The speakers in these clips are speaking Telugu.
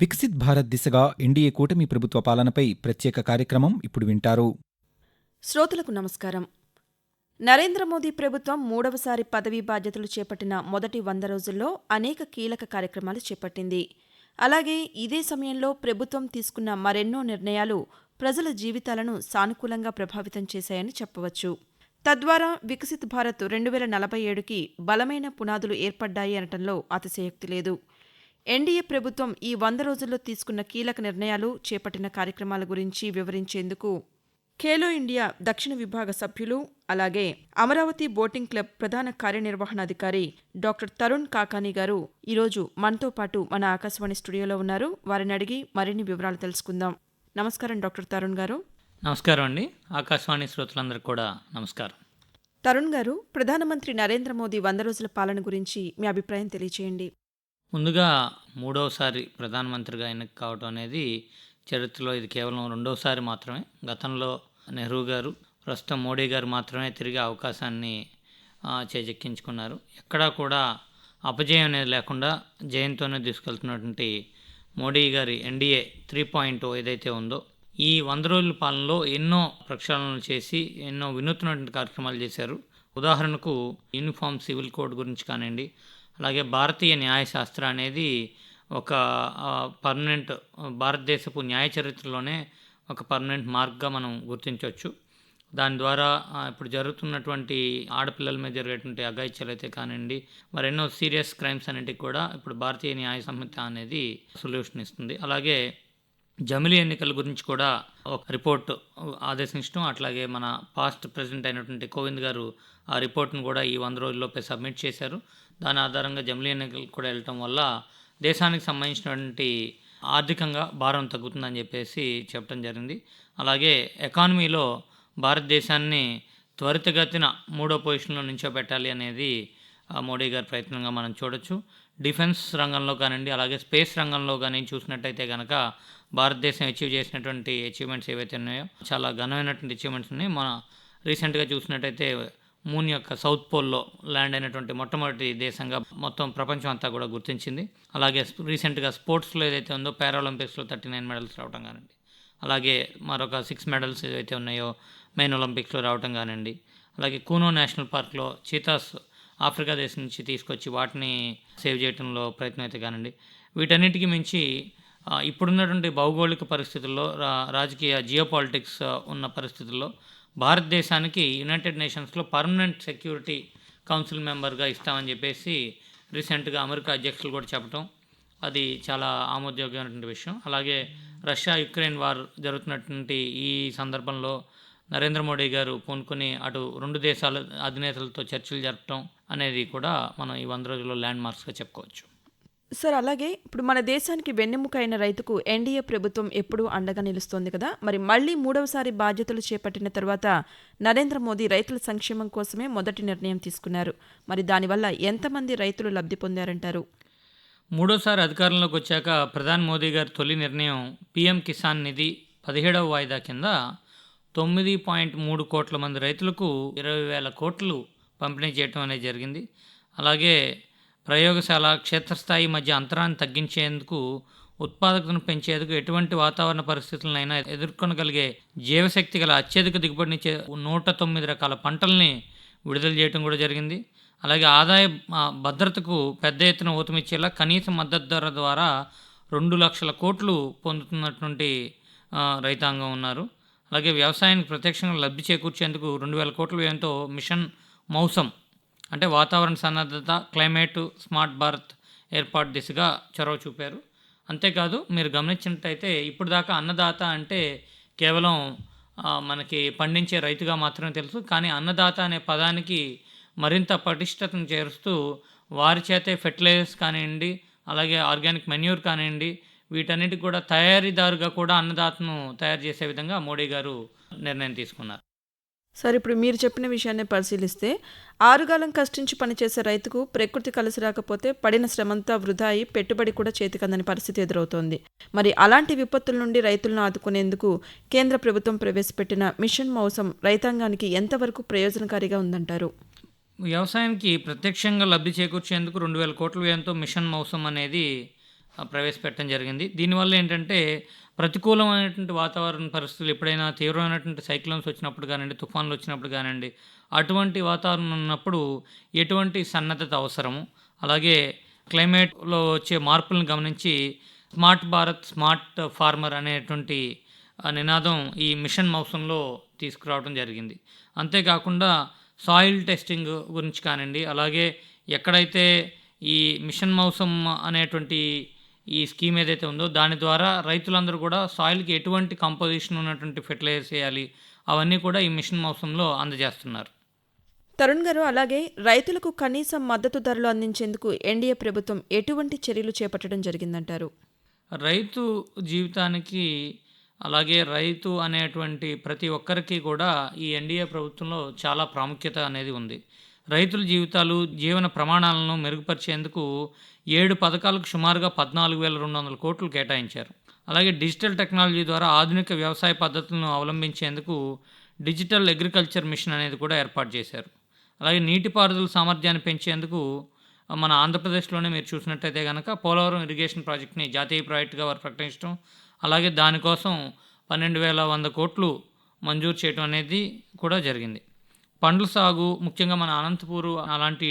వికసిత్ భారత్ దిశగా ఎన్డీఏ కూటమి ప్రభుత్వ పాలనపై ప్రత్యేక కార్యక్రమం ఇప్పుడు వింటారు. శ్రోతలకు నమస్కారం. నరేంద్ర మోదీ ప్రభుత్వం మూడవసారి పదవీ బాధ్యతలు చేపట్టిన మొదటి వంద రోజుల్లో అనేక కీలక కార్యక్రమాలు చేపట్టింది. అలాగే ఇదే సమయంలో ప్రభుత్వం తీసుకున్న మరెన్నో నిర్ణయాలు ప్రజల జీవితాలను సానుకూలంగా ప్రభావితం చేశాయని చెప్పవచ్చు. తద్వారా వికసిత్ భారత్ రెండు వేల నలభై ఏడుకి బలమైన పునాదులు ఏర్పడ్డాయి అనటంలో అతిశయోక్తి లేదు. ఎన్డీఏ ప్రభుత్వం ఈ వంద రోజుల్లో తీసుకున్న కీలక నిర్ణయాలు చేపట్టిన కార్యక్రమాల గురించి వివరించేందుకు ఖేలో ఇండియా దక్షిణ విభాగ సభ్యులు అలాగే అమరావతి బోటింగ్ క్లబ్ ప్రధాన కార్యనిర్వహణాధికారి డాక్టర్ తరుణ్ కాకాని గారు ఈరోజు మనతో పాటు మన ఆకాశవాణి స్టూడియోలో ఉన్నారు. వారిని అడిగి మరిన్ని వివరాలు తెలుసుకుందాం. నమస్కారం డాక్టర్ తరుణ్ గారు. నమస్కారం అండి. ఆకాశవాణి శ్రోతలందరికీ కూడా నమస్కారం. తరుణ్ గారు ప్రధానమంత్రి నరేంద్ర మోదీ వంద రోజుల పాలన గురించి మీ అభిప్రాయం తెలియచేయండి. ముందుగా మూడవసారి ప్రధానమంత్రిగా ఎన్నిక కావడం అనేది చరిత్రలో ఇది కేవలం రెండవసారి మాత్రమే. గతంలో నెహ్రూ గారు ప్రస్తుతం మోడీ గారు మాత్రమే తిరిగి అవకాశాన్ని చేజెక్కించుకున్నారు. ఎక్కడా కూడా అపజయం అనేది లేకుండా జయంతోనే తీసుకెళ్తున్నటువంటి మోడీ గారి ఎన్డీఏ త్రీ పాయింట్ ఏదైతే ఉందో ఈ వంద రోజుల పాలనలో ఎన్నో ప్రక్షాళనలు చేసి ఎన్నో వినూత్నటువంటి కార్యక్రమాలు చేశారు. ఉదాహరణకు యూనిఫామ్ సివిల్ కోడ్ గురించి కానివ్వండి అలాగే భారతీయ న్యాయశాస్త్ర అనేది ఒక పర్మనెంట్ భారతదేశపు న్యాయ చరిత్రలోనే ఒక పర్మనెంట్ మార్క్గా మనం గుర్తించవచ్చు. దాని ద్వారా ఇప్పుడు జరుగుతున్నటువంటి ఆడపిల్లల మీద జరిగేటువంటి అఘాయిత్యాలు అయితే కానివ్వండి మరెన్నో సీరియస్ క్రైమ్స్ అన్నిటికి కూడా ఇప్పుడు భారతీయ న్యాయ సంహిత అనేది సొల్యూషన్ ఇస్తుంది. అలాగే జమిలీ ఎన్నికల గురించి కూడా ఒక రిపోర్ట్ ఆదేశించడం అట్లాగే మన పాస్ట్ ప్రెసిడెంట్ అయినటువంటి కోవింద్ గారు ఆ రిపోర్ట్ను కూడా ఈ వంద రోజుల్లోపే సబ్మిట్ చేశారు. దాని ఆధారంగా జమిలీ ఎన్నికలు కూడా వెళ్ళటం వల్ల దేశానికి సంబంధించినటువంటి ఆర్థికంగా భారం తగ్గుతుందని చెప్పేసి చెప్పడం జరిగింది. అలాగే ఎకానమీలో భారతదేశాన్ని త్వరితగతిన మూడో పొజిషన్లో నించోబెట్టాలి అనేది ఆ, మోడీ గారి ప్రయత్నంగా మనం చూడొచ్చు. డిఫెన్స్ రంగంలో కానివ్వండి అలాగే స్పేస్ రంగంలో కానీ చూసినట్టయితే కనుక భారతదేశం అచీవ్ చేసినటువంటి అచీవ్మెంట్స్ ఏవైతే ఉన్నాయో చాలా ఘనమైనటువంటి అచీవ్మెంట్స్ ఉన్నాయి. మన రీసెంట్గా చూసినట్టయితే మూన్ యొక్క సౌత్ పోల్లో ల్యాండ్ అయినటువంటి మొట్టమొదటి దేశంగా మొత్తం ప్రపంచం అంతా కూడా గుర్తించింది. అలాగే రీసెంట్గా స్పోర్ట్స్లో ఏదైతే ఉందో పారాలింపిక్స్లో థర్టీ నైన్ మెడల్స్ రావడం కానివ్వండి. అలాగే మరొక సిక్స్ మెడల్స్ ఏవైతే ఉన్నాయో మెయిన్ ఒలింపిక్స్లో రావటం కానివ్వండి. అలాగే కూనో నేషనల్ పార్క్లో చీతాస్ ఆఫ్రికా దేశం నుంచి తీసుకొచ్చి వాటిని సేవ్ చేయడంలో ప్రయత్నం అయితే కానివ్వండి. వీటన్నిటికీ మించి ఇప్పుడున్నటువంటి భౌగోళిక పరిస్థితుల్లో రా రాజకీయ జియో పాలిటిక్స్ ఉన్న పరిస్థితుల్లో భారతదేశానికి యునైటెడ్ నేషన్స్లో పర్మనెంట్ సెక్యూరిటీ కౌన్సిల్ మెంబర్గా ఇస్తామని చెప్పేసి రీసెంట్గా అమెరికా అధ్యక్షులు కూడా చెప్పడం అది చాలా ఆమోదయోగ్యమైనటువంటి విషయం. అలాగే రష్యా యుక్రెయిన్ వార్ జరుగుతున్నటువంటి ఈ సందర్భంలో నరేంద్ర మోడీ గారు పూనుకొని అటు రెండు దేశాల అధినేతలతో చర్చలు జరపడం అనేది కూడా మనం ఈ వంద రోజుల్లో ల్యాండ్ మార్క్స్గా చెప్పుకోవచ్చు. సార్ అలాగే ఇప్పుడు మన దేశానికి వెన్నెముక అయిన రైతుకు ఎన్డీఏ ప్రభుత్వం ఎప్పుడూ అండగా నిలుస్తోంది కదా? మరి మళ్ళీ మూడవసారి బాధ్యతలు చేపట్టిన తర్వాత నరేంద్ర మోదీ రైతుల సంక్షేమం కోసమే మొదటి నిర్ణయం తీసుకున్నారు. మరి దానివల్ల ఎంతమంది రైతులు లబ్ధి పొందారంటారు? మూడోసారి అధికారంలోకి వచ్చాక ప్రధాని మోదీ గారి తొలి నిర్ణయం పీఎం కిసాన్ నిధి పదిహేడవ వాయిదా కింద తొమ్మిది పాయింట్ మూడు కోట్ల మంది రైతులకు ఇరవై వేల కోట్లు పంపిణీ చేయటం అనేది జరిగింది. అలాగే ప్రయోగశాల క్షేత్రస్థాయి మధ్య అంతరాన్ని తగ్గించేందుకు ఉత్పాదకతను పెంచేందుకు ఎటువంటి వాతావరణ పరిస్థితులనైనా ఎదుర్కొనగలిగే జీవశక్తి గల అత్యధిక దిగుబడినిచ్చే నూట తొమ్మిది రకాల పంటల్ని విడుదల చేయడం కూడా జరిగింది. అలాగే ఆదాయ భద్రతకు పెద్ద ఎత్తున ఊతమిచ్చేలా కనీస మద్దతు ధర ద్వారా రెండు లక్షల కోట్లు పొందుతున్నటువంటి రైతాంగం ఉన్నారు. అలాగే వ్యవసాయానికి ప్రత్యక్షంగా లబ్ధి చేకూర్చేందుకు రెండు వేల కోట్ల వ్యయంతో మిషన్ మౌసం అంటే వాతావరణ సన్నద్ధత క్లైమేట్ స్మార్ట్ భారత్ ఏర్పాటు దిశగా చొరవ చూపారు. అంతేకాదు మీరు గమనించినట్టయితే ఇప్పుడు దాకా అన్నదాత అంటే కేవలం మనకి పండించే రైతుగా మాత్రమే తెలుసు. కానీ అన్నదాత అనే పదానికి మరింత పటిష్టతను చేరుస్తూ వారి చేతే ఫెర్టిలైజర్స్ కానివ్వండి అలాగే ఆర్గానిక్ మెన్యూర్ కానివ్వండి వీటన్నిటి కూడా తయారీదారుగా కూడా అన్నదాతను తయారు చేసే విధంగా మోడీ గారు నిర్ణయం తీసుకున్నారు. సార్ ఇప్పుడు మీరు చెప్పిన విషయాన్ని పరిశీలిస్తే ఆరుగాలం కష్టించి పనిచేసే రైతుకు ప్రకృతి కలిసి రాకపోతే పడిన శ్రమంతా వృధా అయి పెట్టుబడి కూడా చేతికందని పరిస్థితి ఎదురవుతోంది. మరి అలాంటి విపత్తుల నుండి రైతులను ఆదుకునేందుకు కేంద్ర ప్రభుత్వం ప్రవేశపెట్టిన మిషన్ మౌసం రైతాంగానికి ఎంతవరకు ప్రయోజనకారిగా ఉందంటారు? వ్యవసాయానికి ప్రత్యక్షంగా లబ్ధి చేకూర్చేందుకు రెండు వేల కోట్ల వ్యయంతో మిషన్ మౌసం అనేది ప్రవేశపెట్టడం జరిగింది. దీనివల్ల ఏంటంటే ప్రతికూలమైనటువంటి వాతావరణ పరిస్థితులు ఎప్పుడైనా తీవ్రమైనటువంటి సైక్లోన్స్ వచ్చినప్పుడు కానివ్వండి తుఫాన్లు వచ్చినప్పుడు కానివ్వండి అటువంటి వాతావరణం ఉన్నప్పుడు ఎటువంటి సన్నద్ధత అవసరము? అలాగే క్లైమేట్లో వచ్చే మార్పులను గమనించి స్మార్ట్ భారత్ స్మార్ట్ ఫార్మర్ అనేటువంటి నినాదం ఈ మిషన్ మౌసంలో తీసుకురావడం జరిగింది. అంతేకాకుండా సాయిల్ టెస్టింగ్ గురించి కానివ్వండి అలాగే ఎక్కడైతే ఈ మిషన్ మౌసం అనేటువంటి ఈ స్కీమ్ ఏదైతే ఉందో దాని ద్వారా రైతులందరూ కూడా సాయిల్కి ఎటువంటి కంపోజిషన్ ఉన్నటువంటి ఫెర్టిలైజర్స్ వేయాలి అవన్నీ కూడా ఈ మిషన్ మౌసంలో అందజేస్తున్నారు. తరుణ్ గారు అలాగే రైతులకు కనీస మద్దతు ధరలు అందించేందుకు ఎన్డీఏ ప్రభుత్వం ఎటువంటి చర్యలు చేపట్టడం జరిగిందంటారు? రైతు జీవితానికి అలాగే రైతు అనేటువంటి ప్రతి ఒక్కరికి కూడా ఈ ఎన్డీఏ ప్రభుత్వంలో చాలా ప్రాముఖ్యత అనేది ఉంది. రైతుల జీవితాలు జీవన ప్రమాణాలను మెరుగుపరిచేందుకు ఏడు పథకాలకు సుమారుగా పద్నాలుగు వేల రెండు వందల కోట్లు కేటాయించారు. అలాగే డిజిటల్ టెక్నాలజీ ద్వారా ఆధునిక వ్యవసాయ పద్ధతులను అవలంబించేందుకు డిజిటల్ అగ్రికల్చర్ మిషన్ అనేది కూడా ఏర్పాటు చేశారు. అలాగే నీటిపారుదల సామర్థ్యాన్ని పెంచేందుకు మన ఆంధ్రప్రదేశ్లోనే మీరు చూసినట్టయితే కనుక పోలవరం ఇరిగేషన్ ప్రాజెక్ట్ని జాతీయ ప్రాజెక్టుగా వారు ప్రకటించడం అలాగే దానికోసం పన్నెండు వేల వంద కోట్లు మంజూరు చేయడం అనేది కూడా జరిగింది. పండ్ల సాగు ముఖ్యంగా మన అనంతపూర్ అలాంటి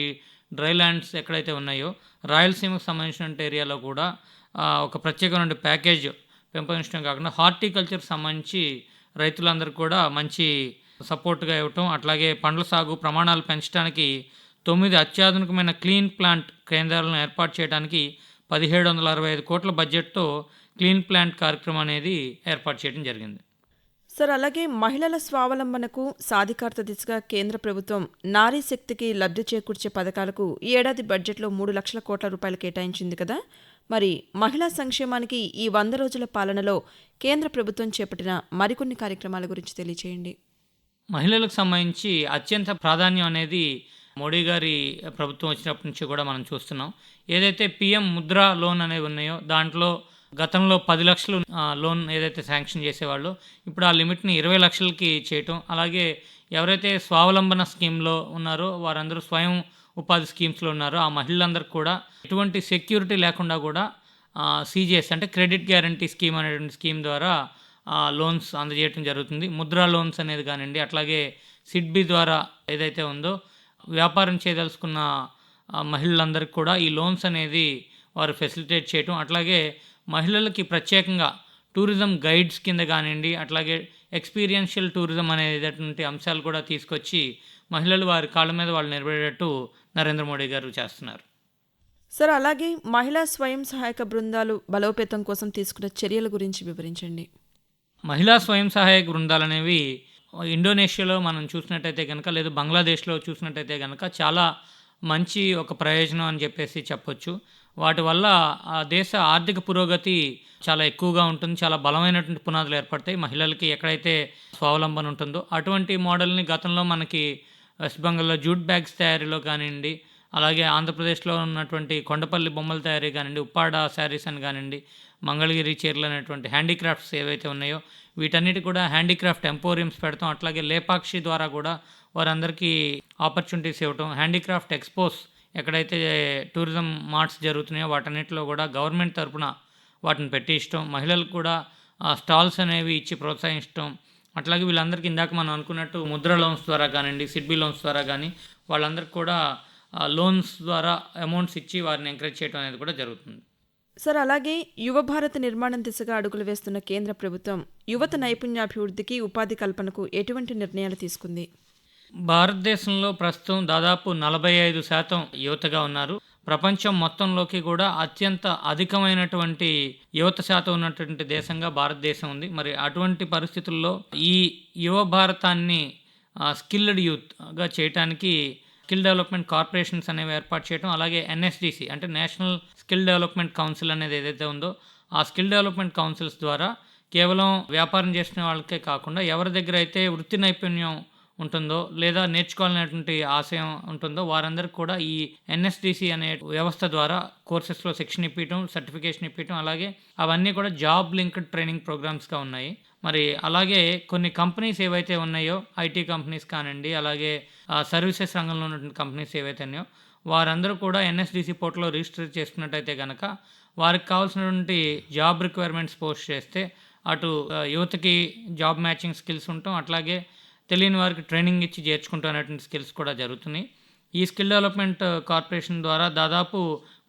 డ్రై ల్యాండ్స్ ఎక్కడైతే ఉన్నాయో రాయలసీమకు సంబంధించిన ఏరియాలో కూడా ఒక ప్రత్యేకమైన ప్యాకేజ్ పెంపొందించడం కాకుండా హార్టికల్చర్కి సంబంధించి రైతులందరికీ కూడా మంచి సపోర్ట్గా ఇవ్వటం అట్లాగే పండ్ల సాగు ప్రమాణాలు పెంచడానికి తొమ్మిది అత్యాధునికమైన క్లీన్ ప్లాంట్ కేంద్రాలను ఏర్పాటు చేయడానికి పదిహేడు వందల అరవై ఐదు కోట్ల బడ్జెట్తో క్లీన్ ప్లాంట్ కార్యక్రమం అనేది ఏర్పాటు చేయడం జరిగింది. సార్ అలాగే మహిళల స్వావలంబనకు సాధికారత దిశగా కేంద్ర ప్రభుత్వం నారీ శక్తికి లబ్ధి చేకూర్చే పథకాలకు ఈ ఏడాది బడ్జెట్లో మూడు లక్షల కోట్ల రూపాయలు కేటాయించింది కదా. మరి మహిళా సంక్షేమానికి ఈ వంద రోజుల పాలనలో కేంద్ర ప్రభుత్వం చేపట్టిన మరికొన్ని కార్యక్రమాల గురించి తెలియచేయండి. మహిళలకు సంబంధించి అత్యంత ప్రాధాన్యం అనేది మోడీ గారి ప్రభుత్వం వచ్చినప్పటి నుంచి కూడా మనం చూస్తున్నాం. ఏదైతే పిఎం ముద్రా లోన్ అనేవి ఉన్నాయో దాంట్లో గతంలో పది లక్షలు లోన్ ఏదైతే శాంక్షన్ చేసేవాళ్ళు ఇప్పుడు ఆ లిమిట్ని ఇరవై లక్షలకి చేయటం. అలాగే ఎవరైతే స్వావలంబన స్కీమ్లో ఉన్నారో వారందరూ స్వయం ఉపాధి స్కీమ్స్లో ఉన్నారో. ఆ మహిళలందరికీ కూడా ఎటువంటి సెక్యూరిటీ లేకుండా కూడా సీజీఎస్ అంటే క్రెడిట్ గ్యారంటీ స్కీమ్ అనేటువంటి స్కీమ్ ద్వారా లోన్స్ అందజేయడం జరుగుతుంది. ముద్రా లోన్స్ అనేది కానివ్వండి అట్లాగే సిడ్బి ద్వారా ఏదైతే ఉందో వ్యాపారం చేయదలుచుకున్న మహిళలందరికీ కూడా ఈ లోన్స్ అనేది వారు ఫెసిలిటేట్ చేయటం. అట్లాగే మహిళలకి ప్రత్యేకంగా టూరిజం గైడ్స్ కింద కానివ్వండి అట్లాగే ఎక్స్పీరియన్షియల్ టూరిజం అనేటువంటి అంశాలు కూడా తీసుకొచ్చి మహిళలు వారి కాళ్ళ మీద వాళ్ళు నిలబడేటట్టు నరేంద్ర మోడీ గారు చేస్తున్నారు. సార్ అలాగే మహిళా స్వయం సహాయక బృందాలు బలోపేతం కోసం తీసుకున్న చర్యల గురించి వివరించండి. మహిళా స్వయం సహాయక బృందాలు అనేవి ఇండోనేషియాలో మనం చూసినట్టయితే కనుక లేదు బంగ్లాదేశ్లో చూసినట్టయితే కనుక చాలా మంచి ఒక ప్రయోజనం అని చెప్పేసి చెప్పొచ్చు. వాటి వల్ల ఆ దేశ ఆర్థిక పురోగతి చాలా ఎక్కువగా ఉంటుంది. చాలా బలమైనటువంటి పునాదులు ఏర్పడతాయి. మహిళలకి ఎక్కడైతే స్వావలంబన ఉంటుందో అటువంటి మోడల్ని గతంలో మనకి వెస్ట్ బెంగాల్లో జూట్ బ్యాగ్స్ తయారీలో కానివ్వండి అలాగే ఆంధ్రప్రదేశ్లో ఉన్నటువంటి కొండపల్లి బొమ్మల తయారీ కానివ్వండి ఉప్పాడ శారీస్ అని కానివ్వండి మంగళగిరి చీరలు అనేటువంటి హ్యాండీక్రాఫ్ట్స్ ఏవైతే ఉన్నాయో వీటన్నిటి కూడా హ్యాండీక్రాఫ్ట్ ఎంపోరియంస్ పెడతాం. అట్లాగే లేపాక్షి ద్వారా కూడా వారందరికీ ఆపర్చునిటీస్ ఇవ్వటం హ్యాండీక్రాఫ్ట్ ఎక్స్పోస్ ఎక్కడైతే టూరిజం మార్ట్స్ జరుగుతున్నాయో వాటన్నిటిలో కూడా గవర్నమెంట్ తరఫున వాటిని పెట్టించడం మహిళలకు కూడా స్టాల్స్ అనేవి ఇచ్చి ప్రోత్సహించడం అట్లాగే వీళ్ళందరికీ ఇందాక మనం అనుకున్నట్టు ముద్ర లోన్స్ ద్వారా కానివ్వండి సిడ్బీ లోన్స్ ద్వారా కానీ వాళ్ళందరికీ కూడా లోన్స్ ద్వారా అమౌంట్స్ ఇచ్చి వారిని ఎంకరేజ్ చేయడం అనేది కూడా జరుగుతుంది. సార్ అలాగే యువ భారత్ నిర్మాణం దిశగా అడుగులు వేస్తున్న కేంద్ర ప్రభుత్వం యువత నైపుణ్యాభివృద్ధికి ఉపాధి కల్పనకు ఎటువంటి నిర్ణయాలు తీసుకుంది? భారతదేశంలో ప్రస్తుతం దాదాపు నలభై ఐదు శాతం యువతగా ఉన్నారు. ప్రపంచం మొత్తంలోకి కూడా అత్యంత అధికమైనటువంటి యువత శాతం ఉన్నటువంటి దేశంగా భారతదేశం ఉంది. మరి అటువంటి పరిస్థితుల్లో ఈ యువ భారతాన్ని స్కిల్డ్ యూత్గా చేయటానికి స్కిల్ డెవలప్మెంట్ కార్పొరేషన్స్ అనేవి ఏర్పాటు చేయడం అలాగే ఎన్ఎస్డిసి అంటే నేషనల్ స్కిల్ డెవలప్మెంట్ కౌన్సిల్ అనేది ఏదైతే ఉందో ఆ స్కిల్ డెవలప్మెంట్ కౌన్సిల్స్ ద్వారా కేవలం వ్యాపారం చేసిన వాళ్ళకే కాకుండా ఎవరి దగ్గర అయితే వృత్తి నైపుణ్యం ఉంటుందో లేదా నేర్చుకోవాలనేటువంటి ఆశయం ఉంటుందో వారందరికీ కూడా ఈ ఎన్ఎస్డిసి అనే వ్యవస్థ ద్వారా కోర్సెస్లో శిక్షణ ఇప్పించడం సర్టిఫికేషన్ ఇప్పించడం అలాగే అవన్నీ కూడా జాబ్ లింక్డ్ ట్రైనింగ్ ప్రోగ్రామ్స్గా ఉన్నాయి. మరి అలాగే కొన్ని కంపెనీస్ ఏవైతే ఉన్నాయో ఐటీ కంపెనీస్ కానివ్వండి అలాగే సర్వీసెస్ రంగంలో ఉన్నటువంటి కంపెనీస్ ఏవైతే ఉన్నాయో వారందరూ కూడా ఎన్ఎస్డిసి పోర్టల్లో రిజిస్టర్ చేసుకున్నట్టయితే కనుక వారికి కావాల్సినటువంటి జాబ్ రిక్వైర్మెంట్స్ పోస్ట్ చేస్తే అటు యువతకి జాబ్ మ్యాచింగ్ స్కిల్స్ ఉంటాం అట్లాగే తెలియని వారికి ట్రైనింగ్ ఇచ్చి చేర్చుకుంటున్నటువంటి స్కిల్స్ కూడా జరుగుతున్నాయి. ఈ స్కిల్ డెవలప్మెంట్ కార్పొరేషన్ ద్వారా దాదాపు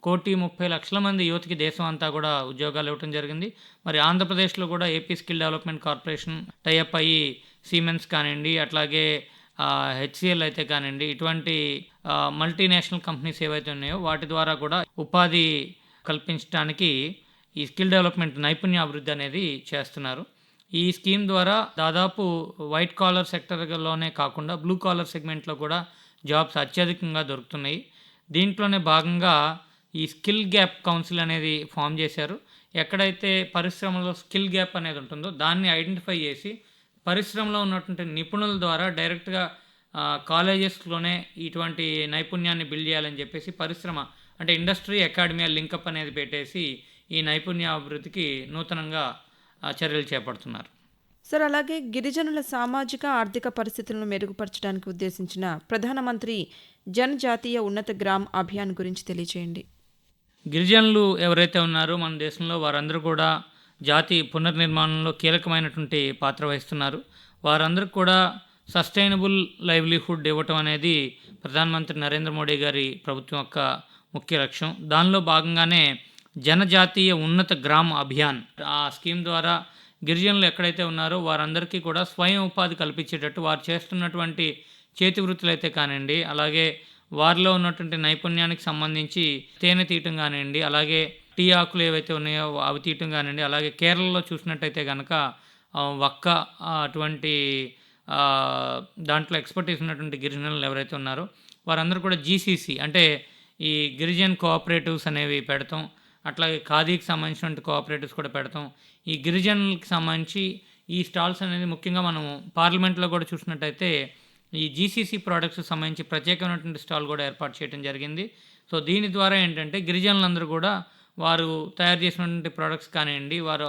కోటి ముప్పై లక్షల మంది యువతకి దేశం అంతా కూడా ఉద్యోగాలు ఇవ్వడం జరిగింది. మరి ఆంధ్రప్రదేశ్లో కూడా AP skill development corporation tie up అయ్యి సీమెన్స్ కానివ్వండి అట్లాగే హెచ్సిఎల్ అయితే కానివ్వండి ఇటువంటి మల్టీనేషనల్ కంపెనీస్ ఏవైతే ఉన్నాయో వాటి ద్వారా కూడా ఉపాధి కల్పించడానికి ఈ స్కిల్ డెవలప్మెంట్ నైపుణ్య అభివృద్ధి అనేది చేస్తున్నారు. ఈ స్కీమ్ ద్వారా దాదాపు వైట్ కాలర్ సెక్టర్లోనే కాకుండా బ్లూ కాలర్ సెగ్మెంట్లో కూడా జాబ్స్ అత్యధికంగా దొరుకుతున్నాయి. దీంట్లోనే భాగంగా ఈ స్కిల్ గ్యాప్ కౌన్సిల్ అనేది ఫామ్ చేశారు. ఎక్కడైతే పరిశ్రమలో స్కిల్ గ్యాప్ అనేది ఉంటుందో దాన్ని ఐడెంటిఫై చేసి పరిశ్రమలో ఉన్నటువంటి నిపుణుల ద్వారా డైరెక్ట్గా కాలేజెస్లోనే ఇటువంటి నైపుణ్యాన్ని బిల్డ్ చేయాలని చెప్పేసి పరిశ్రమ అంటే ఇండస్ట్రీ అకాడమీ లింకప్ అనేది పెట్టేసి ఈ నైపుణ్య అభివృద్ధికి నూతనంగా చర్యలు చేపడుతున్నారు. సార్ అలాగే గిరిజనుల సామాజిక ఆర్థిక పరిస్థితులను మెరుగుపరచడానికి ఉద్దేశించిన ప్రధానమంత్రి జనజాతీయ ఉన్నత గ్రామ్ అభియాన్ గురించి తెలియజేయండి గిరిజనులు ఎవరైతే ఉన్నారో మన దేశంలో వారందరూ కూడా జాతి పునర్నిర్మాణంలో కీలకమైనటువంటి పాత్ర వహిస్తున్నారు. వారందరికీ కూడా సస్టైనబుల్ లైవ్లీహుడ్ ఇవ్వటం అనేది ప్రధానమంత్రి నరేంద్ర మోడీ గారి ప్రభుత్వం యొక్క ముఖ్య లక్ష్యం. దానిలో భాగంగానే జనజాతీయ ఉన్నత గ్రామ అభియాన్. ఆ స్కీమ్ ద్వారా గిరిజనులు ఎక్కడైతే ఉన్నారో వారందరికీ కూడా స్వయం ఉపాధి కల్పించేటట్టు వారు చేస్తున్నటువంటి చేతి వృత్తులు అయితే కానివ్వండి అలాగే వారిలో ఉన్నటువంటి నైపుణ్యానికి సంబంధించి తేనె తీయటం కానివ్వండి అలాగే టీ ఆకులు ఏవైతే ఉన్నాయో అవి తీయటం కానివ్వండి అలాగే కేరళలో చూసినట్టయితే కనుక ఒక్క వక్క అటువంటి దాంట్లో ఎక్స్పర్టీస్ ఉన్నటువంటి గిరిజనులు ఎవరైతే ఉన్నారో వారందరూ కూడా జీసీసీ అంటే ఈ గిరిజన్ కోఆపరేటివ్స్ అనేవి పెడతాం. అట్లాగే ఖాదీకి సంబంధించినటువంటి కోఆపరేటివ్స్ కూడా పెడతాం. ఈ గిరిజనులకి సంబంధించి ఈ స్టాల్స్ అనేది ముఖ్యంగా మనం పార్లమెంట్లో కూడా చూసినట్టయితే ఈ జీసీసీ ప్రోడక్ట్స్ సంబంధించి ప్రత్యేకమైనటువంటి స్టాల్ కూడా ఏర్పాటు చేయడం జరిగింది. సో దీని ద్వారా ఏంటంటే గిరిజనులందరూ కూడా వారు తయారు చేసినటువంటి ప్రోడక్ట్స్ కానివ్వండి వారు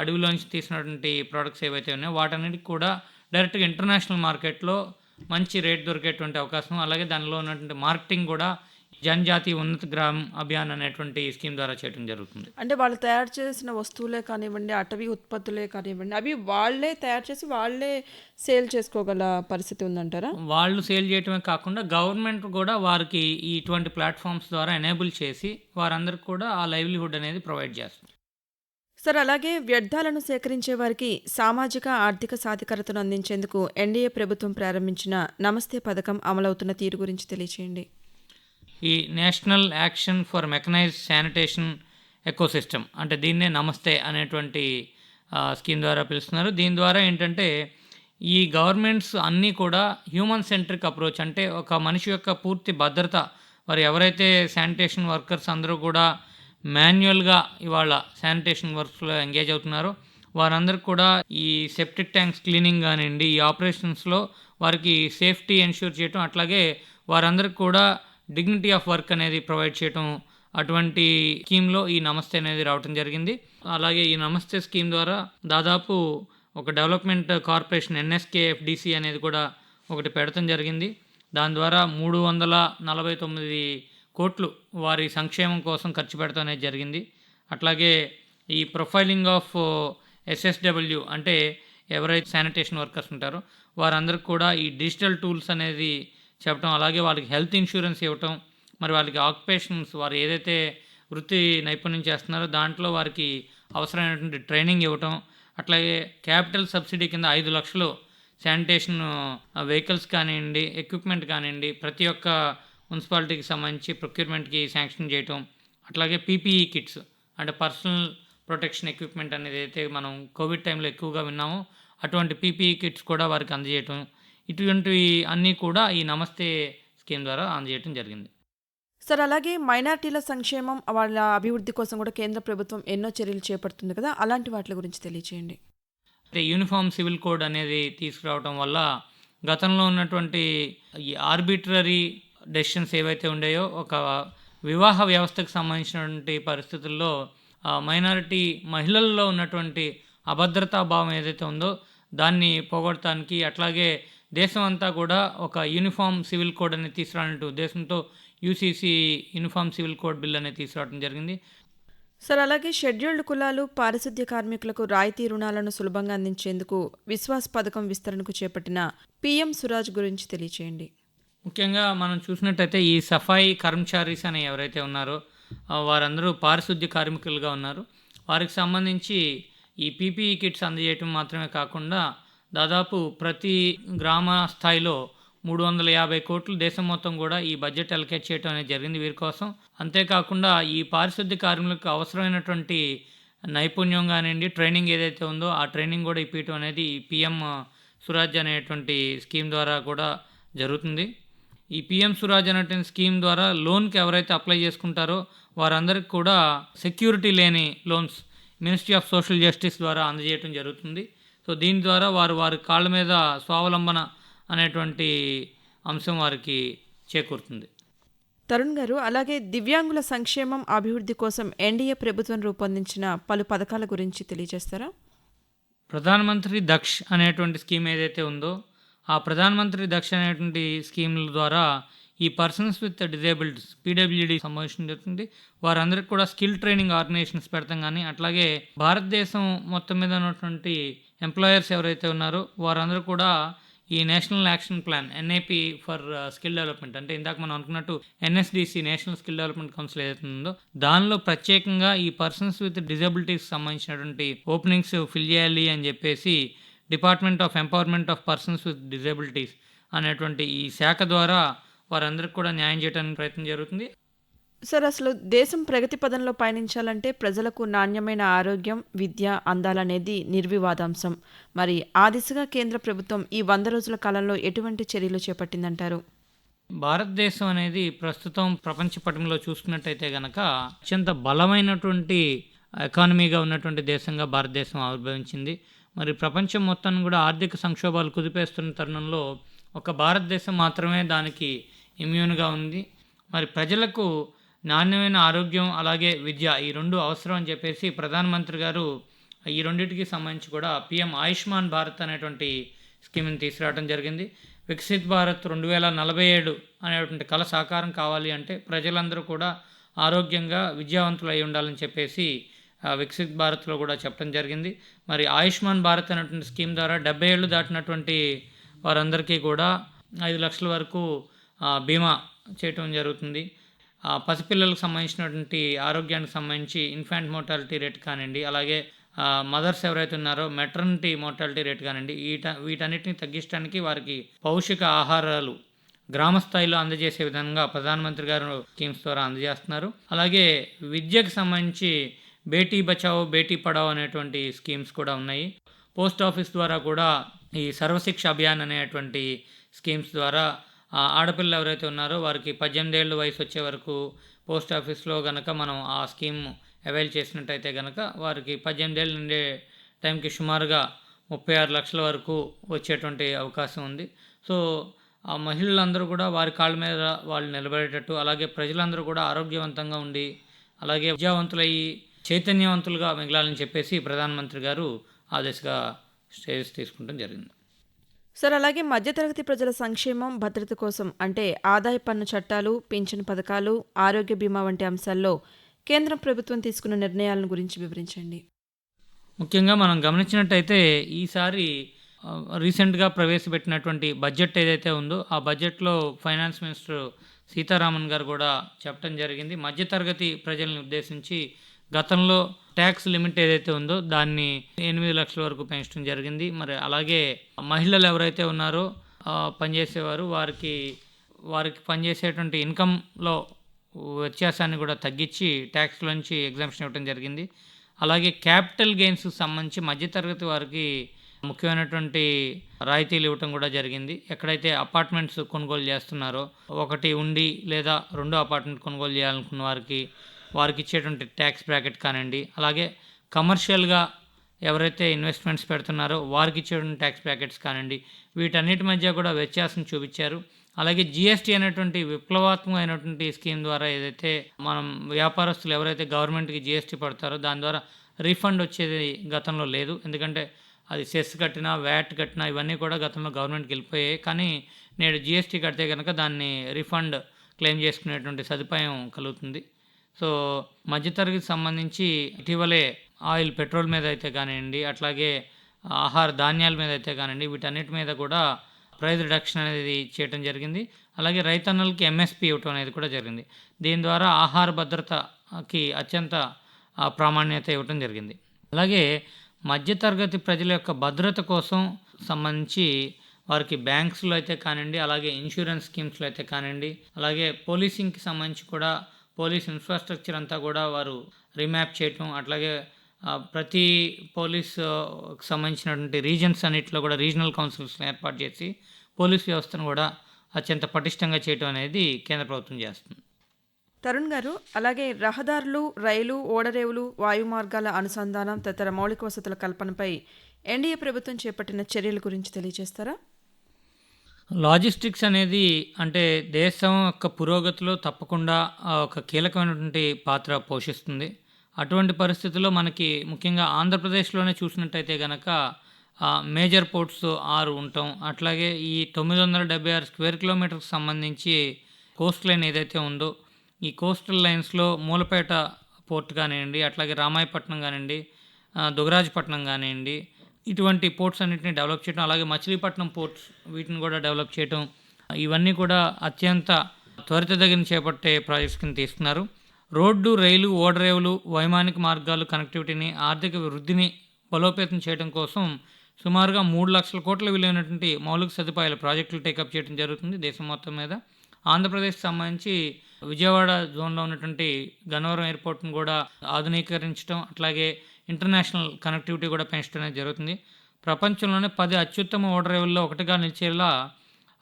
అడవిలోంచి తీసినటువంటి ప్రోడక్ట్స్ ఏవైతే ఉన్నాయో వాటన్నిటికి కూడా డైరెక్ట్గా ఇంటర్నేషనల్ మార్కెట్లో మంచి రేట్ దొరికేటువంటి అవకాశం. అలాగే దానిలో ఉన్నటువంటి మార్కెటింగ్ కూడా జనజాతీయ ఉన్నత గ్రామ్ అభియాన్ అనేటువంటి స్కీమ్ ద్వారా చేయడం జరుగుతుంది. అంటే వాళ్ళు తయారు చేసిన వస్తువులే కానివ్వండి అటవీ ఉత్పత్తులే కానివ్వండి అవి వాళ్ళే తయారు చేసి వాళ్ళే సేల్ చేసుకోగల పరిస్థితి ఉందంటారా? వాళ్ళు సేల్ చేయటమే కాకుండా గవర్నమెంట్ కూడా వారికి ఈ ఇటువంటి ప్లాట్ఫామ్స్ ద్వారా ఎనేబుల్ చేసి వారందరికి కూడా ఆ లైవ్లీహుడ్ అనేది ప్రొవైడ్ చేస్తుంది సార్ అలాగే వ్యర్థాలను సేకరించే వారికి సామాజిక ఆర్థిక సాధికారతను అందించేందుకు ఎన్డీఏ ప్రభుత్వం ప్రారంభించిన నమస్తే పథకం అమలవుతున్న తీరు గురించి తెలియచేయండి. ఈ national action for mechanised sanitation ecosystem అంటే దీన్నే నమస్తే అనేటువంటి స్కీమ్ ద్వారా పిలుస్తున్నారు. దీని ద్వారా ఏంటంటే ఈ గవర్నమెంట్స్ అన్నీ కూడా హ్యూమన్ సెంట్రిక్ అప్రోచ్ అంటే ఒక మనిషి యొక్క పూర్తి భద్రత వారు ఎవరైతే శానిటేషన్ వర్కర్స్ అందరూ కూడా మాన్యువల్గా ఇవాళ శానిటేషన్ వర్క్స్లో ఎంగేజ్ అవుతున్నారో వారందరూ కూడా ఈ సెప్టిక్ ట్యాంక్స్ క్లీనింగ్ కానివ్వండి ఈ ఆపరేషన్స్లో వారికి సేఫ్టీ ఎన్ష్యూర్ చేయటం అట్లాగే వారందరికి కూడా డిగ్నిటీ ఆఫ్ వర్క్ అనేది ప్రొవైడ్ చేయటం అటువంటి స్కీమ్లో ఈ నమస్తే అనేది రావటం జరిగింది. అలాగే ఈ నమస్తే స్కీమ్ ద్వారా దాదాపు ఒక డెవలప్మెంట్ కార్పొరేషన్ ఎన్ఎస్కే ఎఫ్డిసి అనేది కూడా ఒకటి పెడతం జరిగింది. దాని ద్వారా మూడు వందల నలభై తొమ్మిది కోట్లు వారి సంక్షేమం కోసం ఖర్చు పెడతాం అనేది జరిగింది. అట్లాగే ఈ ప్రొఫైలింగ్ ఆఫ్ ఎస్ఎస్డబ్ల్యూ అంటే ఎవరైతే శానిటేషన్ వర్కర్స్ ఉంటారో వారందరికి కూడా ఈ డిజిటల్ టూల్స్ అనేది చెప్పడం అలాగే వాళ్ళకి హెల్త్ ఇన్సూరెన్స్ ఇవ్వటం మరి వాళ్ళకి ఆక్యుపేషన్స్ వారు ఏదైతే వృత్తి నైపుణ్యం చేస్తున్నారో దాంట్లో వారికి అవసరమైనటువంటి ట్రైనింగ్ ఇవ్వటం అట్లాగే క్యాపిటల్ సబ్సిడీ కింద ఐదు లక్షలు శానిటేషన్ వెహికల్స్ కానివ్వండి ఎక్విప్మెంట్ కానివ్వండి ప్రతి ఒక్క మున్సిపాలిటీకి సంబంధించి ప్రొక్యూర్మెంట్కి శాంక్షన్ చేయటం అట్లాగే పీపీఈ కిట్స్ అంటే పర్సనల్ ప్రొటెక్షన్ ఎక్విప్మెంట్ అనేది అయితే మనం కోవిడ్ టైంలో ఎక్కువగా విన్నామో అటువంటి పీపీఈ కిట్స్ కూడా వారికి అందజేయటం ఇటువంటివి అన్నీ కూడా ఈ నమస్తే స్కీమ్ ద్వారా అందజేయటం జరిగింది. సార్ అలాగే మైనార్టీల సంక్షేమం వాళ్ళ అభివృద్ధి కోసం కూడా కేంద్ర ప్రభుత్వం ఎన్నో చర్యలు చేపడుతుంది కదా అలాంటి వాటి గురించి తెలియచేయండి. అంటే యూనిఫామ్ సివిల్ కోడ్ అనేది తీసుకురావడం వల్ల గతంలో ఉన్నటువంటి ఈ ఆర్బిట్రరీ డెసిషన్స్ ఏవైతే ఉండేయో ఒక వివాహ వ్యవస్థకు సంబంధించినటువంటి పరిస్థితుల్లో మైనారిటీ మహిళల్లో ఉన్నటువంటి అభద్రతా భావం ఏదైతే ఉందో దాన్ని పోగొడటానికి అట్లాగే దేశం అంతా కూడా ఒక యూనిఫామ్ సివిల్ కోడ్ అనేది తీసుకురానే ఉద్దేశంతో UCC uniform civil code bill అనేది తీసుకురావడం జరిగింది. సార్ అలాగే షెడ్యూల్డ్ కులాలు పారిశుద్ధ్య కార్మికులకు రాయితీ రుణాలను సులభంగా అందించేందుకు విశ్వాస్ పథకం విస్తరణకు చేపట్టిన పీఎం సురాజ్ గురించి తెలియచేయండి. ముఖ్యంగా మనం చూసినట్టయితే ఈ సఫాయి కర్మచారీస్ అని ఎవరైతే ఉన్నారో వారందరూ పారిశుద్ధ్య కార్మికులుగా ఉన్నారు. వారికి సంబంధించి ఈ పీపీఈ కిట్స్ అందజేయటం మాత్రమే కాకుండా దాదాపు ప్రతి గ్రామ స్థాయిలో మూడు వందల యాభై కోట్లు దేశం మొత్తం కూడా ఈ బడ్జెట్ అలకేట్ చేయడం అనేది జరిగింది వీరి కోసం. అంతేకాకుండా ఈ పారిశుద్ధ్య కార్మికులకు అవసరమైనటువంటి నైపుణ్యం కానివ్వండి ట్రైనింగ్ ఏదైతే ఉందో ఆ ట్రైనింగ్ కూడా ఇప్పించడం అనేది ఈ పిఎం సురాజ్ అనేటువంటి స్కీమ్ ద్వారా కూడా జరుగుతుంది. ఈ పిఎం సురాజ్ అనేటువంటి స్కీమ్ ద్వారా లోన్కి ఎవరైతే అప్లై చేసుకుంటారో వారందరికి కూడా సెక్యూరిటీ లేని loans ministry of social justice ద్వారా అందజేయటం జరుగుతుంది. సో దీని ద్వారా వారు వారి కాళ్ళ మీద స్వావలంబన అనేటువంటి అంశం వారికి చేకూరుతుంది. తరుణ్ గారు అలాగే దివ్యాంగుల సంక్షేమం అభివృద్ధి కోసం ఎన్డీఏ ప్రభుత్వం రూపొందించిన పలు పథకాల గురించి తెలియజేస్తారా? ప్రధానమంత్రి దక్ష్ అనేటువంటి స్కీమ్ ఏదైతే ఉందో ఆ ప్రధానమంత్రి దక్ష్ అనేటువంటి స్కీమ్ల ద్వారా ఈ పర్సన్స్ విత్ డిజేబుల్డ్ పీడబ్ల్యూడి జరుగుతుంది. వారందరికీ కూడా స్కిల్ ట్రైనింగ్ ఆర్గనైజేషన్స్ పెడతాం కానీ అట్లాగే భారతదేశం మొత్తం మీద ఉన్నటువంటి ఎంప్లాయర్స్ ఎవరైతే ఉన్నారో వారందరూ కూడా ఈ national action plan NIP for skill development. అంటే ఇందాక మనం అనుకున్నట్టు NSDC national skill development council ఏదైతే ఉందో దానిలో ప్రత్యేకంగా ఈ పర్సన్స్ విత్ డిజబిలిటీస్ సంబంధించినటువంటి ఓపెనింగ్స్ ఫిల్ చేయాలి అని చెప్పేసి department of empowerment of persons with disabilities అనేటువంటి ఈ శాఖ ద్వారా వారందరికీ కూడా న్యాయం చేయడానికి ప్రయత్నం జరుగుతుంది. సార్ అసలు దేశం ప్రగతి పదంలో పయనించాలంటే ప్రజలకు నాణ్యమైన ఆరోగ్యం విద్య అందాలనేది నిర్వివాదాంశం. మరి ఆ దిశగా కేంద్ర ప్రభుత్వం ఈ వంద రోజుల కాలంలో ఎటువంటి చర్యలు చేపట్టిందంటారు? భారతదేశం అనేది ప్రస్తుతం ప్రపంచ పటంలో చూసుకున్నట్టయితే గనక అత్యంత బలమైనటువంటి ఎకానమీగా ఉన్నటువంటి దేశంగా భారతదేశం ఆవిర్భవించింది. మరి ప్రపంచం మొత్తాన్ని కూడా ఆర్థిక సంక్షోభాలు కుదిపేస్తున్న తరుణంలో ఒక భారతదేశం మాత్రమే దానికి ఇమ్యూన్గా ఉంది. మరి ప్రజలకు నాణ్యమైన ఆరోగ్యం అలాగే విద్య ఈ రెండు అవసరం అని చెప్పేసి ప్రధానమంత్రి గారు ఈ రెండింటికి సంబంధించి కూడా పిఎం ఆయుష్మాన్ భారత్ అనేటువంటి స్కీమ్ని తీసుకురావడం జరిగింది. వికసిత్ భారత్ రెండు వేల నలభై ఏడు అనేటువంటి కళ సాకారం కావాలి అంటే ప్రజలందరూ కూడా ఆరోగ్యంగా విద్యావంతులు అయి ఉండాలని చెప్పేసి వికసిత్ భారత్లో కూడా చెప్పడం జరిగింది. మరి ఆయుష్మాన్ భారత్ అనేటువంటి స్కీమ్ ద్వారా డెబ్బై ఏళ్ళు దాటినటువంటి వారందరికీ కూడా ఐదు లక్షల వరకు బీమా చేయటం జరుగుతుంది. పసిపిల్లలకు సంబంధించినటువంటి ఆరోగ్యానికి సంబంధించి ఇన్ఫాంట్ మోర్టాలిటీ రేట్ కానివ్వండి అలాగే మదర్స్ ఎవరైతే ఉన్నారో మెటర్నిటీ మోర్టాలిటీ రేట్ కానివ్వండి వీట వీటన్నిటిని తగ్గించడానికి వారికి పౌష్టిక ఆహారాలు గ్రామ స్థాయిలో అందజేసే విధంగా ప్రధానమంత్రి గారు స్కీమ్స్ ద్వారా అందజేస్తున్నారు. అలాగే విద్యకు సంబంధించి బేటీ బచావో బేటీ పడావో అనేటువంటి స్కీమ్స్ కూడా ఉన్నాయి. పోస్ట్ ఆఫీస్ ద్వారా కూడా ఈ సర్వశిక్ష అభియాన్ అనేటువంటి స్కీమ్స్ ద్వారా ఆడపిల్లలు ఎవరైతే ఉన్నారో వారికి పద్దెనిమిది ఏళ్ళు వయసు వచ్చే వరకు పోస్ట్ ఆఫీస్లో గనక మనం ఆ స్కీమ్ అవైల్ చేసినట్టయితే గనక వారికి పద్దెనిమిది ఏళ్ళు నిండే టైంకి సుమారుగా ముప్పై ఆరు లక్షల వరకు వచ్చేటువంటి అవకాశం ఉంది. సో ఆ మహిళలందరూ కూడా వారి కాళ్ళ మీద వాళ్ళు నిలబడేటట్టు అలాగే ప్రజలందరూ కూడా ఆరోగ్యవంతంగా ఉండి అలాగే విద్యావంతులయ్యి చైతన్యవంతులుగా మిగలాలని చెప్పేసి ప్రధానమంత్రి గారు ఆ దిశగా స్టేజ్ తీసుకుంటం జరిగింది. సార్ అలాగే మధ్యతరగతి ప్రజల సంక్షేమం భద్రత కోసం అంటే ఆదాయ పన్ను చట్టాలు పింఛన్ పథకాలు ఆరోగ్య బీమా వంటి అంశాల్లో కేంద్ర ప్రభుత్వం తీసుకున్న నిర్ణయాలను గురించి వివరించండి. ముఖ్యంగా మనం గమనించినట్టయితే ఈసారి రీసెంట్గా ప్రవేశపెట్టినటువంటి బడ్జెట్ ఏదైతే ఉందో ఆ బడ్జెట్లో ఫైనాన్స్ మినిస్టర్ సీతారామన్ గారు కూడా చెప్పడం జరిగింది. మధ్యతరగతి ప్రజల్ని ఉద్దేశించి గతంలో ట్యాక్స్ లిమిట్ ఏదైతే ఉందో దాన్ని ఎనిమిది లక్షల వరకు పెంచడం జరిగింది. మరి అలాగే మహిళలు ఎవరైతే ఉన్నారో పనిచేసేవారు వారికి వారికి పనిచేసేటువంటి ఇన్కంలో వ్యత్యాసాన్ని కూడా తగ్గించి ట్యాక్స్లోంచి ఎగ్జామ్షన్ ఇవ్వడం జరిగింది. అలాగే క్యాపిటల్ గెయిన్స్కి సంబంధించి మధ్యతరగతి వారికి ముఖ్యమైనటువంటి రాయితీలు ఇవ్వటం కూడా జరిగింది. ఎక్కడైతే అపార్ట్మెంట్స్ కొనుగోలు చేస్తున్నారో ఒకటి ఉండి లేదా రెండో అపార్ట్మెంట్ కొనుగోలు చేయాలనుకున్న వారికి వారికి ఇచ్చేటువంటి ట్యాక్స్ బ్రాకెట్ కానివ్వండి అలాగే కమర్షియల్గా ఎవరైతే ఇన్వెస్ట్మెంట్స్ పెడుతున్నారో వారికి ఇచ్చేటువంటి ట్యాక్స్ బ్రాకెట్స్ కానివ్వండి వీటన్నిటి మధ్య కూడా వ్యత్యాసం చూపించారు. అలాగే జిఎస్టీ అనేటువంటి విప్లవాత్మకమైనటువంటి స్కీమ్ ద్వారా ఏదైతే మనం వ్యాపారస్తులు ఎవరైతే గవర్నమెంట్కి జిఎస్టీ పడతారో దాని ద్వారా రీఫండ్ వచ్చేది గతంలో లేదు. ఎందుకంటే అది సెస్ కట్టినా వ్యాట్ కట్టినా ఇవన్నీ కూడా గతంలో గవర్నమెంట్కి వెళ్ళిపోయాయి. కానీ నేడు జిఎస్టీ కడితే కనుక దాన్ని రీఫండ్ క్లెయిమ్ చేసుకునేటువంటి సదుపాయం కలుగుతుంది. సో మధ్యతరగతి సంబంధించి ఇటీవలే ఆయిల్ పెట్రోల్ మీద అయితే కానివ్వండి అట్లాగే ఆహార ధాన్యాల మీద అయితే కానివ్వండి వీటన్నిటి మీద కూడా ప్రైస్ రిడక్షన్ అనేది చేయడం జరిగింది. అలాగే రైతన్నలకి ఎంఎస్పి ఇవ్వటం అనేది కూడా జరిగింది. దీని ద్వారా ఆహార భద్రతకి అత్యంత ప్రామాణ్యత ఇవ్వటం జరిగింది. అలాగే మధ్యతరగతి ప్రజల యొక్క భద్రత కోసం సంబంధించి వారికి బ్యాంక్స్లో అయితే కానివ్వండి అలాగే ఇన్సూరెన్స్ స్కీమ్స్లో అయితే కానివ్వండి అలాగే పోలీసింగ్కి సంబంధించి కూడా పోలీస్ ఇన్ఫ్రాస్ట్రక్చర్ అంతా కూడా వారు రీమ్యాప్ చేయటం అట్లాగే ప్రతి పోలీస్ సంబంధించినటువంటి రీజన్స్ అన్నింటిలో కూడా రీజనల్ కౌన్సిల్స్ని ఏర్పాటు చేసి పోలీస్ వ్యవస్థను కూడా అత్యంత పటిష్టంగా చేయటం అనేది కేంద్ర ప్రభుత్వం చేస్తుంది. తరుణ్ గారు అలాగే రహదారులు రైలు ఓడరేవులు వాయు మార్గాల అనుసంధానం తదితర మౌలిక వసతుల కల్పనపై ఎన్డీఏ ప్రభుత్వం చేపట్టిన చర్యల గురించి తెలియజేస్తారా? లాజిస్టిక్స్ అనేది అంటే దేశం యొక్క పురోగతిలో తప్పకుండా ఒక కీలకమైనటువంటి పాత్ర పోషిస్తుంది. అటువంటి పరిస్థితుల్లో మనకి ముఖ్యంగా ఆంధ్రప్రదేశ్లోనే చూసినట్టయితే కనుక మేజర్ పోర్ట్స్ ఆరు ఉంటాం. అట్లాగే ఈ తొమ్మిది వందల డెబ్బై ఆరు స్క్వేర్ కిలోమీటర్కి సంబంధించి కోస్ట్ లైన్ ఏదైతే ఉందో ఈ కోస్టల్ లైన్స్లో మూలపేట పోర్ట్ కానివ్వండి అట్లాగే రామాయపట్నం కానివ్వండి దుగరాజపట్నం కానివ్వండి ఇటువంటి పోర్ట్స్ అన్నింటినీ డెవలప్ చేయడం అలాగే మచిలీపట్నం పోర్ట్స్ వీటిని కూడా డెవలప్ చేయడం ఇవన్నీ కూడా అత్యంత త్వరితగిన చేపట్టే ప్రాజెక్ట్స్ కింద తీసుకున్నారు రోడ్డు రైలు ఓడరేవులు వైమానిక మార్గాలు కనెక్టివిటీని ఆర్థిక వృద్ధిని బలోపేతం చేయడం కోసం సుమారుగా మూడు లక్షల కోట్ల విలువైనటువంటి మౌలిక సదుపాయాల ప్రాజెక్టులు టేకప్ చేయడం జరుగుతుంది దేశం మొత్తం మీద. ఆంధ్రప్రదేశ్ సంబంధించి విజయవాడ జోన్లో ఉన్నటువంటి గన్నవరం ఎయిర్పోర్ట్ను కూడా ఆధునీకరించడం అట్లాగే ఇంటర్నేషనల్ కనెక్టివిటీ కూడా పెంచడం అనేది జరుగుతుంది. ప్రపంచంలోనే పది అత్యుత్తమ ఓడరేవుల్లో ఒకటిగా నిలిచేలా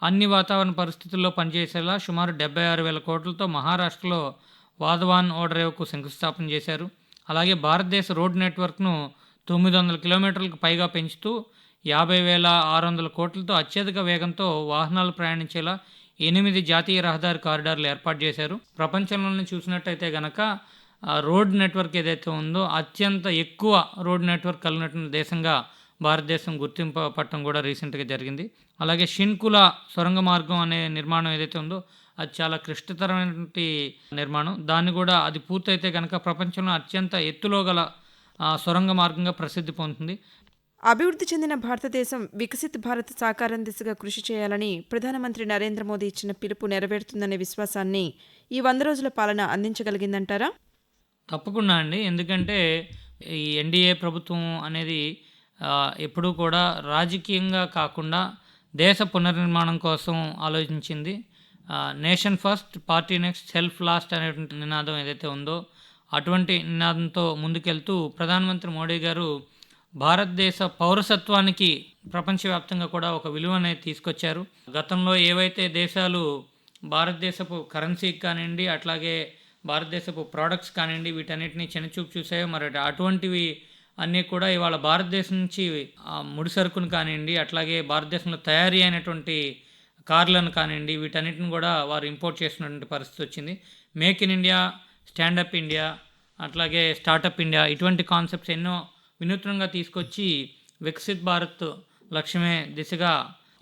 అన్ని వాతావరణ పరిస్థితుల్లో పనిచేసేలా సుమారు డెబ్బై ఆరు వేల కోట్లతో మహారాష్ట్రలో వాధవాన్ ఓడరేవుకు శంకుస్థాపన చేశారు. అలాగే భారతదేశ రోడ్ నెట్వర్క్ను తొమ్మిది వందల కిలోమీటర్లకు పైగా పెంచుతూ యాభై వేల ఆరు వందల కోట్లతో అత్యధిక వేగంతో వాహనాలు ప్రయాణించేలా ఎనిమిది జాతీయ రహదారి కారిడార్లు ఏర్పాటు చేశారు. ప్రపంచంలోనే చూసినట్టయితే గనక రోడ్ నెట్వర్క్ ఏదైతే ఉందో అత్యంత ఎక్కువ రోడ్ నెట్వర్క్ కలిగినటువంటి దేశంగా భారతదేశం గుర్తింపు కూడా రీసెంట్గా జరిగింది. అలాగే షిన్కుల సొరంగ మార్గం అనే నిర్మాణం ఏదైతే ఉందో అది చాలా క్లిష్టతరమైనటువంటి నిర్మాణం. దాన్ని కూడా అది పూర్తయితే కనుక ప్రపంచంలో అత్యంత ఎత్తులో గల సొరంగ మార్గంగా ప్రసిద్ధి పొందుతుంది. అభివృద్ధి చెందిన భారతదేశం వికసిత్ భారత్ సాకారం దిశగా కృషి చేయాలని ప్రధానమంత్రి నరేంద్ర మోదీ ఇచ్చిన పిలుపు నెరవేరుతుందనే విశ్వాసాన్ని ఈ వంద రోజుల పాలన అందించగలిగిందంటారా? తప్పకుండా అండి. ఎందుకంటే ఈ ఎన్డీఏ ప్రభుత్వం అనేది ఎప్పుడూ కూడా రాజకీయంగా కాకుండా దేశ పునర్నిర్మాణం కోసం ఆలోచించింది. Nation first party next self last అనేటువంటి నినాదం ఏదైతే ఉందో అటువంటి నినాదంతో ముందుకెళ్తూ ప్రధానమంత్రి మోడీ గారు భారతదేశ పౌరసత్వానికి ప్రపంచవ్యాప్తంగా కూడా ఒక విలువ అనేది తీసుకొచ్చారు. గతంలో ఏవైతే దేశాలు భారతదేశపు కరెన్సీకి కానివ్వండి అట్లాగే భారతదేశపు ప్రోడక్ట్స్ కానివ్వండి వీటన్నిటిని చిన్నచూపు చూసాయో మరి అటువంటివి అన్నీ కూడా ఇవాళ భారతదేశం నుంచి ముడి సరుకును కానివ్వండి అట్లాగే భారతదేశంలో తయారీ అయినటువంటి కార్లను కానివ్వండి వీటన్నిటిని కూడా వారు ఇంపోర్ట్ చేసినటువంటి పరిస్థితి వచ్చింది. Make in India stand up India అట్లాగే స్టార్టప్ ఇండియా ఇటువంటి కాన్సెప్ట్స్ ఎన్నో వినూత్నంగా తీసుకొచ్చి వికసిత్ భారత్ లక్ష్యమే దిశగా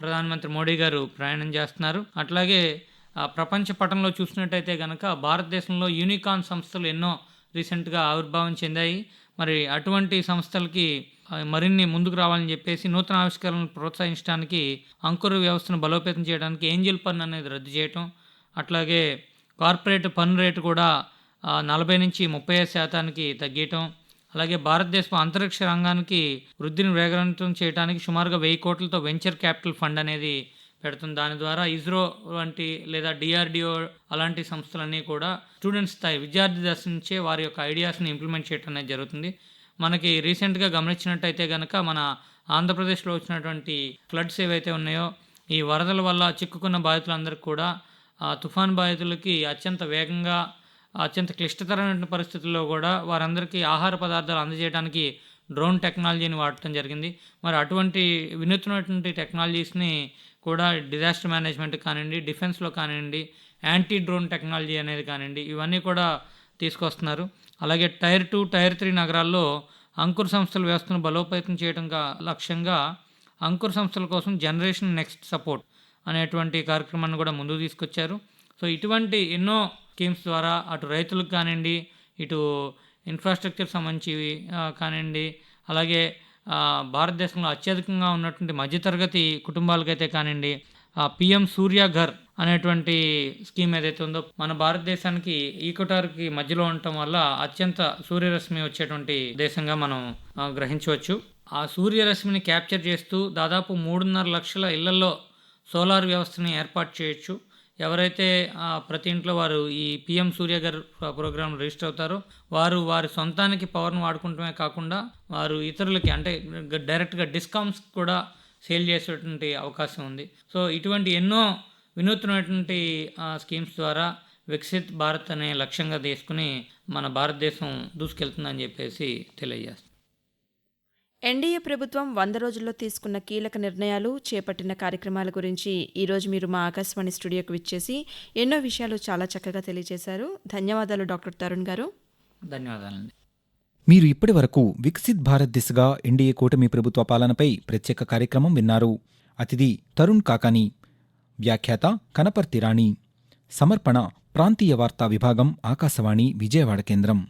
ప్రధానమంత్రి మోడీ గారు ప్రయాణం చేస్తున్నారు. అట్లాగే ప్రపంచ పటంలో చూసినట్టయితే కనుక భారతదేశంలో యూనికాన్ సంస్థలు ఎన్నో రీసెంట్గా ఆవిర్భావం చెందాయి. మరి అటువంటి సంస్థలకి మరిన్ని ముందుకు రావాలని చెప్పేసి నూతన ఆవిష్కరణలు ప్రోత్సహించడానికి అంకుర వ్యవస్థను బలోపేతం చేయడానికి ఏంజిల్ పన్ను అనేది రద్దు చేయటం అట్లాగే కార్పొరేట్ పన్ను రేటు కూడా నలభై నుంచి ముప్పై ఐదు శాతానికి తగ్గటం అలాగే భారతదేశం అంతరిక్ష రంగానికి వృద్ధిని వేగవంతం చేయడానికి సుమారుగా వెయ్యి కోట్లతో వెంచర్ క్యాపిటల్ ఫండ్ అనేది పెడుతుంది. దాని ద్వారా ఇస్రో వంటి లేదా డిఆర్డిఓ అలాంటి సంస్థలన్నీ కూడా స్టూడెంట్స్ స్థాయి విద్యార్థి దశ నుంచే వారి యొక్క ఐడియాస్ని ఇంప్లిమెంట్ చేయడం అనేది జరుగుతుంది. మనకి రీసెంట్గా గమనించినట్టయితే కనుక మన ఆంధ్రప్రదేశ్లో వచ్చినటువంటి ఫ్లడ్స్ ఏవైతే ఉన్నాయో ఈ వరదల వల్ల చిక్కుకున్న బాధితులందరికీ కూడా ఆ తుఫాన్ బాధితులకి అత్యంత వేగంగా అత్యంత క్లిష్టతరమైన పరిస్థితుల్లో కూడా వారందరికీ ఆహార పదార్థాలు అందజేయడానికి డ్రోన్ టెక్నాలజీని వాడటం జరిగింది. మరి అటువంటి వినూత్నమైనటువంటి టెక్నాలజీస్ని కూడా డిజాస్టర్ మేనేజ్మెంట్ కానివ్వండి డిఫెన్స్లో కానివ్వండి యాంటీ డ్రోన్ టెక్నాలజీ అనేది కానివ్వండి ఇవన్నీ కూడా తీసుకొస్తున్నారు. అలాగే టైర్ టూ టైర్ త్రీ నగరాల్లో అంకుర సంస్థల వ్యవస్థను బలోపేతం చేయడం లక్ష్యంగా అంకుర సంస్థల కోసం జనరేషన్ నెక్స్ట్ సపోర్ట్ అనేటువంటి కార్యక్రమాన్ని కూడా ముందుకు తీసుకొచ్చారు. సో ఇటువంటి ఎన్నో స్కీమ్స్ ద్వారా అటు రైతులకు కానివ్వండి ఇటు ఇన్ఫ్రాస్ట్రక్చర్ సంబంధించి కానివ్వండి అలాగే భారతదేశంలో అత్యధికంగా ఉన్నటువంటి మధ్యతరగతి కుటుంబాలకైతే కానివ్వండి పిఎం సూర్య ఘర్ అనేటువంటి స్కీమ్ ఏదైతే ఉందో మన భారతదేశానికి ఈక్వటార్కి మధ్యలో ఉండటం వల్ల అత్యంత సూర్యరశ్మి వచ్చేటువంటి దేశంగా మనం గ్రహించవచ్చు. ఆ సూర్యరశ్మిని క్యాప్చర్ చేస్తూ దాదాపు మూడున్నర లక్షల ఇళ్ళలో సోలార్ వ్యవస్థని ఏర్పాటు చేయొచ్చు. ఎవరైతే ప్రతి ఇంట్లో వారు ఈ పిఎం సూర్య గారు ప్రోగ్రామ్ రిజిస్టర్ అవుతారో వారు వారి సొంతానికి పవర్ను వాడుకుంటమే కాకుండా వారు ఇతరులకి అంటే డైరెక్ట్గా డిస్కౌంట్స్ కూడా సేల్ చేసేటువంటి అవకాశం ఉంది. సో ఇటువంటి ఎన్నో వినూత్నమైనటువంటి స్కీమ్స్ ద్వారా వికసిత్ భారత్ అనే లక్ష్యంగా తీసుకుని మన భారతదేశం దూసుకెళ్తుందని చెప్పేసి తెలియజేస్తాం ఎన్డీఏ ప్రభుత్వం వంద రోజుల్లో తీసుకున్న కీలక నిర్ణయాలు చేపట్టిన కార్యక్రమాల గురించి ఈరోజు మీరు మా ఆకాశవాణి స్టూడియోకి విచ్చేసి ఎన్నో విషయాలు చాలా చక్కగా తెలియజేశారు. ధన్యవాదాలు డాక్టర్ తరుణ్ గారు. ధన్యవాదాలండి. మీరు ఇప్పటి వరకు వికసిత్ భారత్ దిశగా ఎన్డీఏ కూటమి ప్రభుత్వ పాలనపై ప్రత్యేక కార్యక్రమం విన్నారు. అతిథి తరుణ్ కాకాని వ్యాఖ్యాత కనపర్తి రాణి సమర్పణ ప్రాంతీయ వార్తా విభాగం ఆకాశవాణి విజయవాడ కేంద్రం.